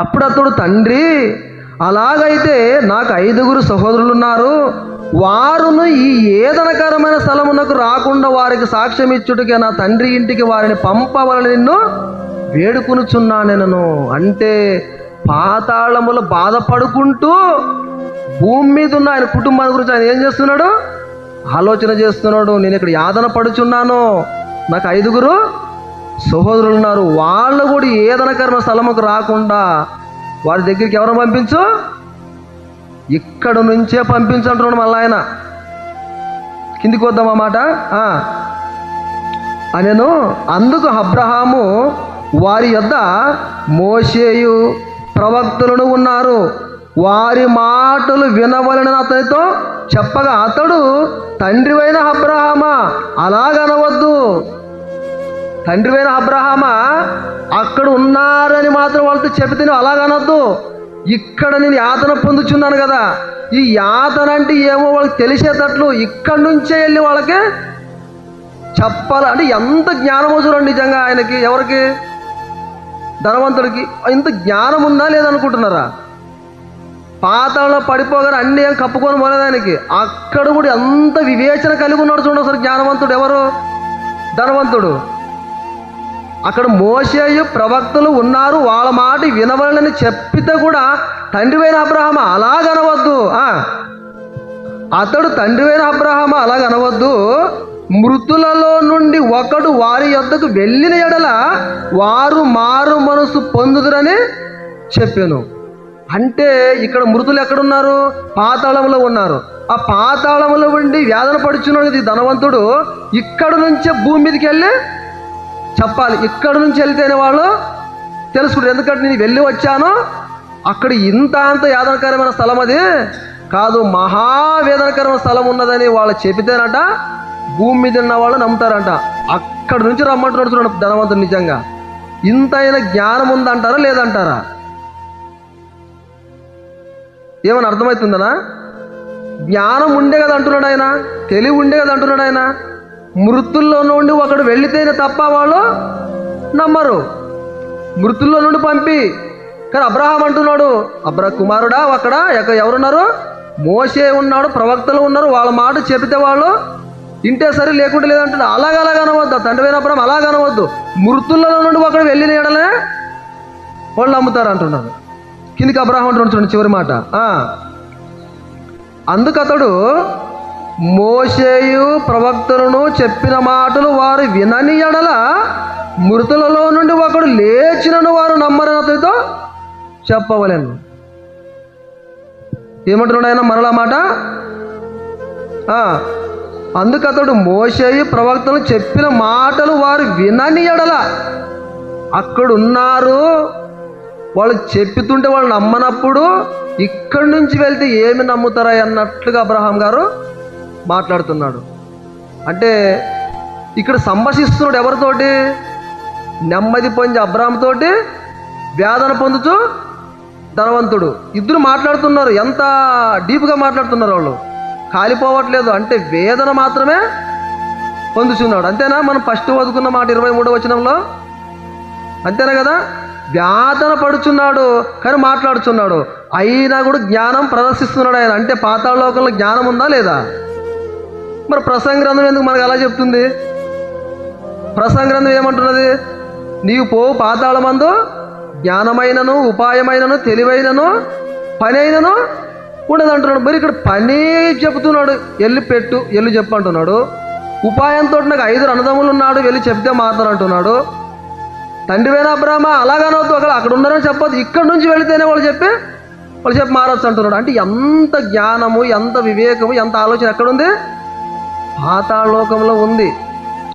అప్పుడు అతడు తండ్రి అలాగైతే నాకు ఐదుగురు సహోదరులు ఉన్నారు వారును ఈ ఏదనకరమైన స్థలమునకు రాకుండా వారికి సాక్ష్యం ఇచ్చుటకే నా తండ్రి ఇంటికి వారిని పంపవలని నిన్ను వేడుకునుచున్నాను నన్ను అంటే పాతాళములో బాధపడుకుంటూ భూమి మీద ఉన్న ఆయన కుటుంబాన్ని గురించి ఆయన ఏం చేస్తున్నాడు? ఆలోచన చేస్తున్నాడు నేను ఇక్కడ యాదన పడుచున్నాను. నాకు ఐదుగురు సహోదరులు ఉన్నారు వాళ్ళు కూడా ఏదనకరణ స్థలముకు రాకుండా వారి దగ్గరికి ఎవరు పంపించు? ఇక్కడ నుంచే పంపించంటున్నాడు మళ్ళీ ఆయన. కిందికి వద్దాం అన్నమాట నేను అందుకు అబ్రహాము వారి యొద్ద మోసేయు ప్రవక్తులను ఉన్నారు. వారి మాటలు వినవలనని అతనితో చెప్పగా అతడు తండ్రివైన అబ్రహామా? అలాగనవద్దు. తండ్రివైన అబ్రహామా అక్కడ ఉన్నారని మాత్రం వాళ్ళతో చెబితే నువ్వు అలాగనొద్దు ఇక్కడ నేను యాతన పొందుచున్నాను కదా. ఈ యాతన అంటే ఏమో వాళ్ళకి తెలిసేటట్లు ఇక్కడి నుంచే వెళ్ళి వాళ్ళకి చెప్పాలి. అంటే ఎంత జ్ఞానమో చూడండి నిజంగా ఆయనకి ఎవరికి? ధనవంతుడికి. ఇంత జ్ఞానం ఉందా లేదనుకుంటున్నారా పాతాళంలో పడిపోగానే అన్ని ఏం కప్పుకొని పోలేదు ఆయనకి. అక్కడ కూడా ఎంత వివేచన కలిగి ఉన్నాడు చూడండి అసలు జ్ఞానవంతుడు ఎవరు? ధనవంతుడు. అక్కడ మోసేయు ప్రవక్తలు ఉన్నారు వాళ్ళ మాట వినవలని చెప్పితే కూడా తండ్రివైన అబ్రహమ అలాగనవద్దు అతడు తండ్రివైన అబ్రహమ అలాగనవద్దు మృతులలో నుండి ఒకడు వారి యొద్దకు వెళ్ళిన ఎడల వారు మారు మనసు పొందుదురని చెప్పాను. అంటే ఇక్కడ మృతులు ఎక్కడున్నారు? పాతాళంలో ఉన్నారు. ఆ పాతాళంలో ఉండి వేదన పడుచున్నది ధనవంతుడు ఇక్కడ నుంచే భూమి మీదకి వెళ్ళి చెప్పాలి. ఇక్కడ నుంచి వెళ్తేనే వాళ్ళు తెలుసుకుంటారు. ఎందుకంటే నేను వెళ్ళి వచ్చాను. అక్కడ ఇంత అంత యాదనకరమైన స్థలం అది కాదు. మహావేదనకరమైన స్థలం ఉన్నదని వాళ్ళు చెబితేనట భూమి మీద ఉన్న వాళ్ళు నమ్ముతారంట. అక్కడ నుంచి రమ్మంటున్నాడు చూడండి ధనవంతుడు నిజంగా. ఇంత జ్ఞానం ఉందంటారా లేదంటారా? ఏమని అర్థమవుతుందనా? జ్ఞానం ఉండే కదా అంటున్నాడు ఆయన. తెలివి ఉండే కదా అంటున్నాడు ఆయన. మృతుల్లో నుండి ఒకడు వెళ్ళితేనే తప్ప వాళ్ళు నమ్మరు. మృతుల్లో నుండి పంపి. కానీ అబ్రహాం అంటున్నాడు అబ్రా కుమారుడా అక్కడ ఎవరున్నారు? మోసే ఉన్నాడు ప్రవక్తలు ఉన్నారు వాళ్ళ మాట చెబితే వాళ్ళు ఇంటే సరే లేకుండా లేదంటున్నాడు అలాగ అలాగ అనవద్దు. తండ్రి అబ్రహం అలాగ అనవద్దు. మృతుల్లో నుండి ఒకడు వెళ్ళిన ఏడలే వాళ్ళు నమ్ముతారు అంటున్నారు కిందికి అబ్రహం అంటున్నాడు చూడండి చివరి మాట. అందుకతడు మోసేయు ప్రవక్తలను చెప్పిన మాటలు వారు వినని ఎడల మృతులలో నుండి ఒకడు లేచినను వారు నమ్మరని అతనితో చెప్పవలేను. ఏమంటున్నాడు ఆయన మరలా మాట? ఆ, అందుకతడు మోసేయు ప్రవక్తలు చెప్పిన మాటలు వారు వినని ఎడల అక్కడున్నారు. వాళ్ళు చెప్పుతుంటే వాళ్ళు నమ్మనప్పుడు ఇక్కడి నుంచి వెళ్తే ఏమి నమ్ముతారా అన్నట్లుగా అబ్రహాం గారు మాట్లాడుతున్నాడు. అంటే ఇక్కడ సంభాషిస్తున్నాడు ఎవరితోటి? నెమ్మది పొంది అబ్రామ్తోటి వేదన పొందుతూ ధనవంతుడు. ఇద్దరు మాట్లాడుతున్నారు. ఎంత డీప్గా మాట్లాడుతున్నారు వాళ్ళు? కాలిపోవట్లేదు. అంటే వేదన మాత్రమే పొందుచున్నాడు. అంతేనా? మనం ఫస్ట్ వదుకున్న మాట ఇరవై మూడో వచనంలో? అంతేనా కదా? వ్యాధన పడుచున్నాడు కానీ మాట్లాడుచున్నాడు. అయినా కూడా జ్ఞానం ప్రదర్శిస్తున్నాడు ఆయన. అంటే పాతాళ లోకంలో జ్ఞానం ఉందా లేదా? మరి ప్రసంగ గ్రంథం ఎందుకు మనకు అలా చెప్తుంది? ప్రసంగ గ్రంథం ఏమంటున్నది? నీవు పో పాతాళమందు జ్ఞానమైనను ఉపాయమైనను తెలివైనను పని అయినను ఉండదు అంటున్నాడు మరి ఇక్కడ పని చెప్తున్నాడు వెళ్ళి పెట్టు వెళ్ళి చెప్పు అంటున్నాడు ఉపాయంతో నాకు ఐదు అన్నదమ్ములు ఉన్నాడు వెళ్ళి చెప్తే మాత్రం అంటున్నాడు తండ్రివైన అబ్రాహ్మ? అలాగనవద్దు అక్కడ అక్కడ ఉన్నారని చెప్పొద్దు ఇక్కడ నుంచి వెళితేనే వాళ్ళు చెప్పి వాళ్ళు చెప్పి మారచ్చు అంటున్నాడు. అంటే ఎంత జ్ఞానము ఎంత వివేకము ఎంత ఆలోచన ఎక్కడుంది? పాతాళలోకంలో ఉంది.